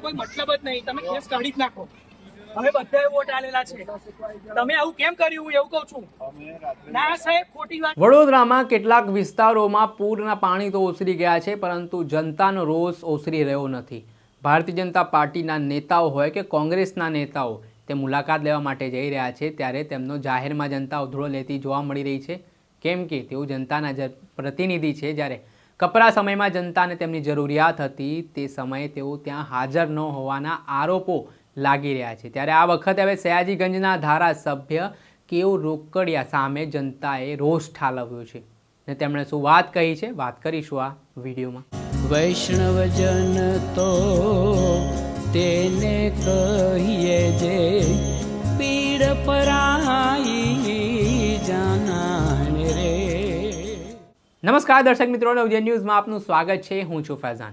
કોઈ મતલબ નહીં. તમે કેસ કાઢી નાખો. હવે બધા છે. તમે આવું કેમ કર્યું? એવું કહું છું. ના, સાહેબ વડોદરામાં કેટલાક વિસ્તારોમાં પૂરના પાણી તો ઓસરી ગયા છે, પરંતુ જનતાનો રોષ ઓસરી રહ્યો નથી. ભારતીય જનતા પાર્ટીના નેતાઓ હોય કે કોંગ્રેસના નેતાઓ તે મુલાકાત લેવા માટે જઈ રહ્યા છે, ત્યારે તેમનો જાહેરમાં જનતા ઉધળો લેતી જોવા મળી રહી છે. કેમ કે તેઓ જનતાના પ્રતિનિધિ છે, જ્યારે કપરા સમયમાં જનતાને તેમની જરૂરિયાત હતી તે સમયે તેઓ ત્યાં હાજર ન હોવાના આરોપો લાગી રહ્યા છે. ત્યારે આ વખતે હવે સયાજીગંજના ધારાસભ્ય કેવ રોકડિયા સામે જનતાએ રોષ ઠાલવ્યો છે. ને તેમણે શું વાત કહી છે? વાત કરીશું આ વિડીયોમાં. વૈષ્ણવજન તો તેને કહીએ જે પીડ પરાઈ જાનાને રે. નમસ્કાર દર્શક મિત્રો નવજે ન્યૂઝમાં આપનું સ્વાગત છે. હું છું ફૈઝાન.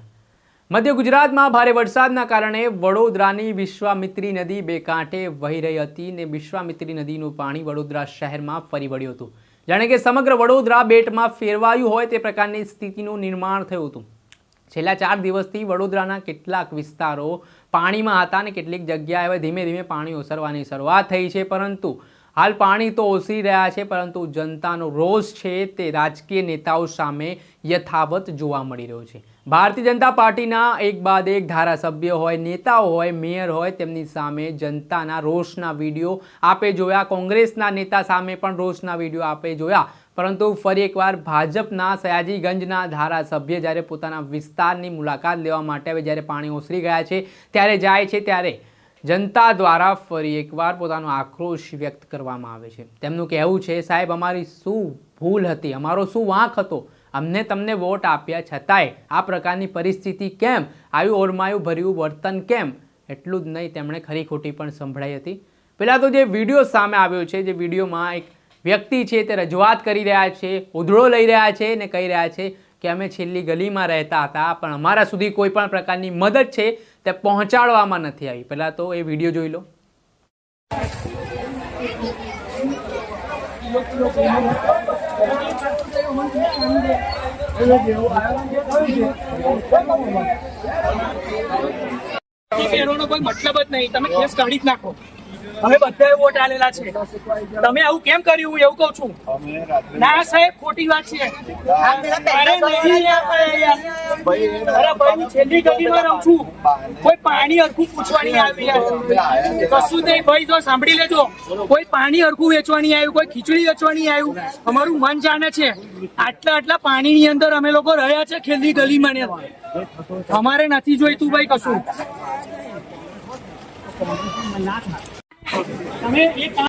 મધ્ય ગુજરાતમાં ભારે વરસાદના કારણે વડોદરાની વિશ્વામિત્રી નદી બે કાંઠે વહી રહી હતી ને વિશ્વામિત્રી નદીનું પાણી વડોદરા શહેરમાં ફરી વળ્યું હતું. જાણે કે સમગ્ર વડોદરા બેટમાં ફેરવાયું હોય તે પ્રકારની સ્થિતિનું નિર્માણ થયું હતું. છેલ્લા ચાર દિવસથી વડોદરાના કેટલાક વિસ્તારો પાણીમાં હતા અને કેટલીક જગ્યાએ હવે ધીમે ધીમે પાણી ઓસરવાની શરૂઆત થઈ છે. પરંતુ હાલ પાણી તો ઓસરી રહ્યા છે, પરંતુ જનતાનો રોષ છે તે રાજકીય નેતાઓ સામે યથાવત જોવા મળી રહ્યો છે. ભારતીય જનતા પાર્ટીના એક બાદ એક ધારાસભ્ય હોય, નેતાઓ હોય, મેયર હોય, તેમની સામે જનતાના રોષના વીડિયો આપે જોયા. કોંગ્રેસના નેતા સામે પણ રોષના વીડિયો આપે જોયા. પરંતુ ફરી એકવાર ભાજપના સયાજીગંજના ધારાસભ્ય જ્યારે પોતાના વિસ્તારની મુલાકાત લેવા માટે હવે જ્યારે પાણી ઓસરી ગયા છે, ત્યારે જાય છે ત્યારે જનતા દ્વારા ફરી એકવાર પોતાનો આક્રોશ વ્યક્ત કરવામાં આવે છે. તેમનું કહેવું છે, સાહેબ, અમારી શું ભૂલ હતી? અમારો શું વાંક હતો? અમને તમને વોટ આપ્યા છતાંય આ પ્રકારની પરિસ્થિતિ કેમ? આવ્યું ઓરમાયું ભર્યું વર્તન કેમ? એટલું જ નહીં, તેમણે ખરી ખોટી પણ સંભળાઈ હતી. પહેલાં તો જે વીડિયો સામે આવ્યો છે, જે વિડીયોમાં એક વ્યક્તિ છે તે રજૂઆત કરી રહ્યા છે, ઉધળો લઈ રહ્યા છે ને કહી રહ્યા છે કે અમે છેલ્લી ગલીમાં રહેતા હતા, પણ અમારા સુધી કોઈ પણ પ્રકારની મદદ છે તે પહોંચાડવામાં નથી આવી. પહેલાં તો એ વીડિયો જોઈ લો. કોઈ મતલબ જ નહીં. તમે કેસ કાઢી જ નાખો. હવે બધાએ વોટ આલેલા છે. તમે આવું કેમ કર્યું? એવું કહું છું. ના, સાહેબ, ખોટી વાત હું છું. કોઈ પાણી અરખું પૂછવાની આવી કશું નહીં. ભાઈ, જો સાંભળી લેજો. કોઈ પાણી અરખું વેચવાની આવ્યું, કોઈ ખીચડી વેચવાની આવ્યું. અમારું મન જાણે છે, આટલા આટલા પાણીની અંદર અમે લોકો રહ્યા છે છેલ્લી ગલીમાં ને. અમારે નથી જોઈતું ભાઈ કશું. તમે એક કામ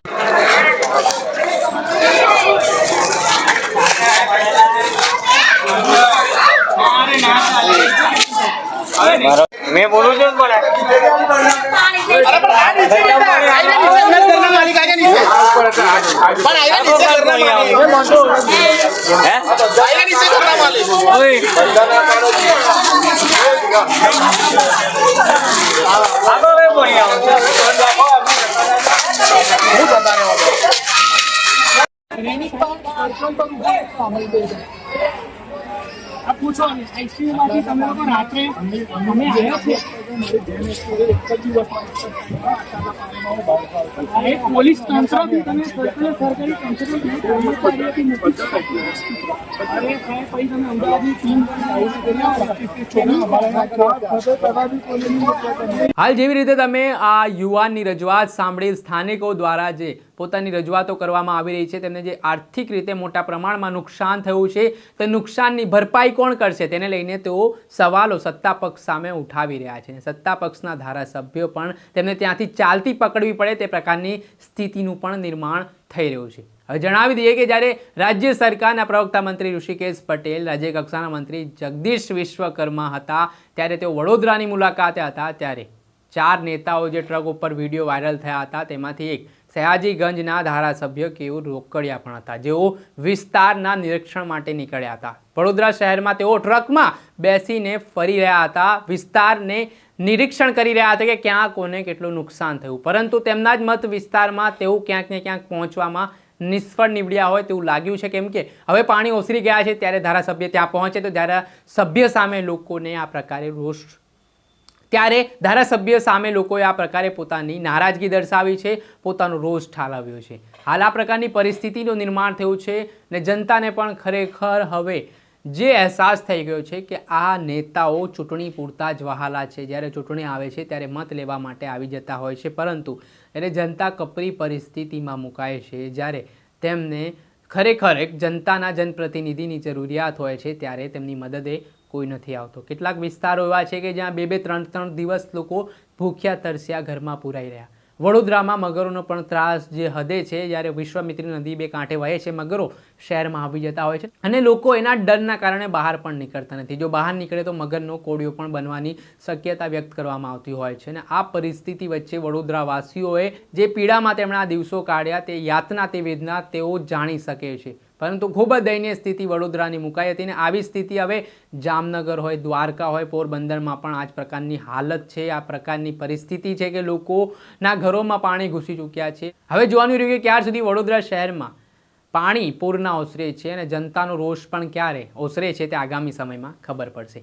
અરે ના ચાલે. મેં બોલું છું ને બોલે આ પૂછો આઈસીયુ માંથી તમે લોકો રાત્રે અમે આવ્યા છે. અરે પોલીસ તંત્ર બી તમે કોઈ સરકારી તંત્ર બી કર્મચારીઓથી મૂકી શકો. અરે સાહેબ પછી તમે અમદાવાદની ટીમ હાલ જેવી રીતે તમે આ યુવાનની રજૂઆત સાંભળી સ્થાનિકો દ્વારા જે પોતાની રજૂઆતો કરવામાં આવી રહી છે તેમને જે આર્થિક રીતે મોટા પ્રમાણમાં નુકસાન થયું છે તે નુકસાનની ભરપાઈ કોણ કરશે? તેને લઈને તેઓ સવાલો સત્તા પક્ષ સામે ઉઠાવી રહ્યા છે. સત્તા પક્ષના ધારાસભ્યો પણ તેમને ત્યાંથી ચાલતી પકડવી પડે તે પ્રકારની સ્થિતિનું પણ નિર્માણ થઈ રહ્યું છે. હવે જણાવી દઈએ કે જ્યારે રાજ્ય સરકારના પ્રવક્તા મંત્રી ઋષિકેશ પટેલ રાજ્ય કક્ષાના મંત્રી જગદીશ વિશ્વકર્મા હતા, ત્યારે તેઓ વડોદરાની મુલાકાતે હતા, ત્યારે ચાર નેતાઓ જે ટ્રક ઉપર વીડિયો વાયરલ થયા હતા, તેમાંથી એક સયાજીગંજના ધારાસભ્ય કેવું રોકડિયા પણ હતા. જેઓ વિસ્તારના નિરીક્ષણ માટે નીકળ્યા હતા. વડોદરા શહેરમાં તેઓ ટ્રકમાં બેસીને ફરી રહ્યા હતા. વિસ્તારને નિરીક્ષણ કરી રહ્યા હતા કે ક્યાં કોને કેટલું નુકસાન થયું. પરંતુ તેમના જ મત વિસ્તારમાં તેઓ ક્યાંક ને ક્યાંક પહોંચવામાં નિષ્ફળ નીવડ્યા હોય તેવું લાગ્યું છે. કેમ કે હવે પાણી ઓસરી ગયા છે ત્યારે ધારાસભ્ય ત્યાં પહોંચે તો ધારાસભ્ય સામે લોકોને આ પ્રકારે રોષ. ત્યારે ધારાસભ્ય સામે લોકોએ આ પ્રકારે પોતાની નારાજગી દર્શાવી છે, પોતાનો રોષ ઠાલવ્યો છે. હાલ આ પ્રકારની પરિસ્થિતિનું નિર્માણ થયું છે ને જનતાને પણ ખરેખર હવે જે અહેસાસ થઈ ગયો છે કે આ નેતાઓ ચૂંટણી પૂરતા જ વહાલા છે. જ્યારે ચૂંટણી આવે છે ત્યારે મત લેવા માટે આવી જતા હોય છે. પરંતુ એને જનતા કપરી પરિસ્થિતિમાં મુકાય છે. જ્યારે તેમને ખરેખર એક જનતાના જનપ્રતિનિધિની જરૂરિયાત હોય છે ત્યારે તેમની મદદે કોઈ નથી આવતો. કેટલાક વિસ્તારો એવા છે કે જ્યાં બે બે ત્રણ ત્રણ દિવસ લોકો ભૂખ્યા તરસ્યા ઘરમાં પુરાઈ રહ્યા. વડોદરામાં મગરોનો પણ ત્રાસ જે હદે છે, જ્યારે વિશ્વામિત્રી નદી બે કાંઠે વહે છે, મગરો શહેરમાં આવી જતા હોય છે. અને લોકો એના ડરના કારણે બહાર પણ નીકળતા નથી. જો બહાર નીકળે તો મગરનો કોળિયો પણ બનવાની શક્યતા વ્યક્ત કરવામાં આવતી હોય છે. અને આ પરિસ્થિતિ વચ્ચે વડોદરાવાસીઓએ જે પીડામાં તેમણે આ દિવસો કાઢ્યા, તે યાતના, તે વેદના તેઓ જાણી શકે છે. પરંતુ ખૂબ જ દયનીય સ્થિતિ વડોદરાની મુકાઈ હતી અને આવી સ્થિતિ હવે જામનગર હોય, દ્વારકા હોય, પોરબંદરમાં પણ આ જ પ્રકારની હાલત છે. આ પ્રકારની પરિસ્થિતિ છે કે લોકોના ઘરોમાં પાણી ઘૂસી ચૂક્યા છે. હવે જોવાનું રહ્યું કે ક્યાર સુધી વડોદરા શહેરમાં પાણી પૂરના ઓસરે છે અને જનતાનો રોષ પણ ક્યારે ઓસરે છે તે આગામી સમયમાં ખબર પડશે.